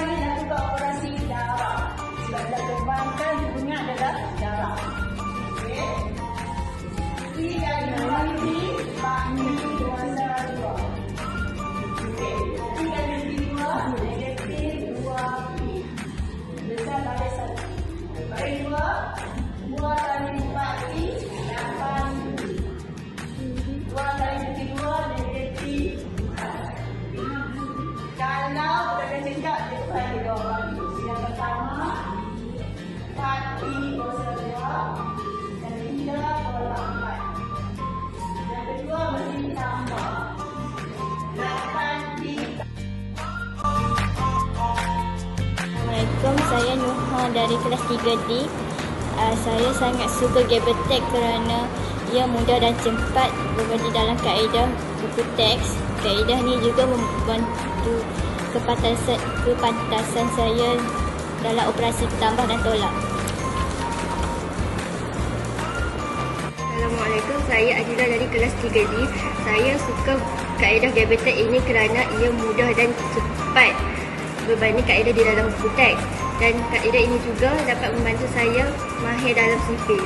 ni lakukan operasi darah. Sebab dah kembangkan bunga adalah darah. Saya Nuha dari kelas 3D. Uh, saya sangat suka Gabertech kerana ia mudah dan cepat berbagi dalam kaedah buku teks. Kaedah ni juga membantu kepantasan, kepantasan saya dalam operasi tambah dan tolak. Assalamualaikum, saya Adila dari kelas 3D. Saya suka kaedah Gabertech ini kerana ia mudah dan cepat berbanding kaedah di dalam buku teks. Dan kaedah ini juga dapat membantu saya mahir dalam sipil.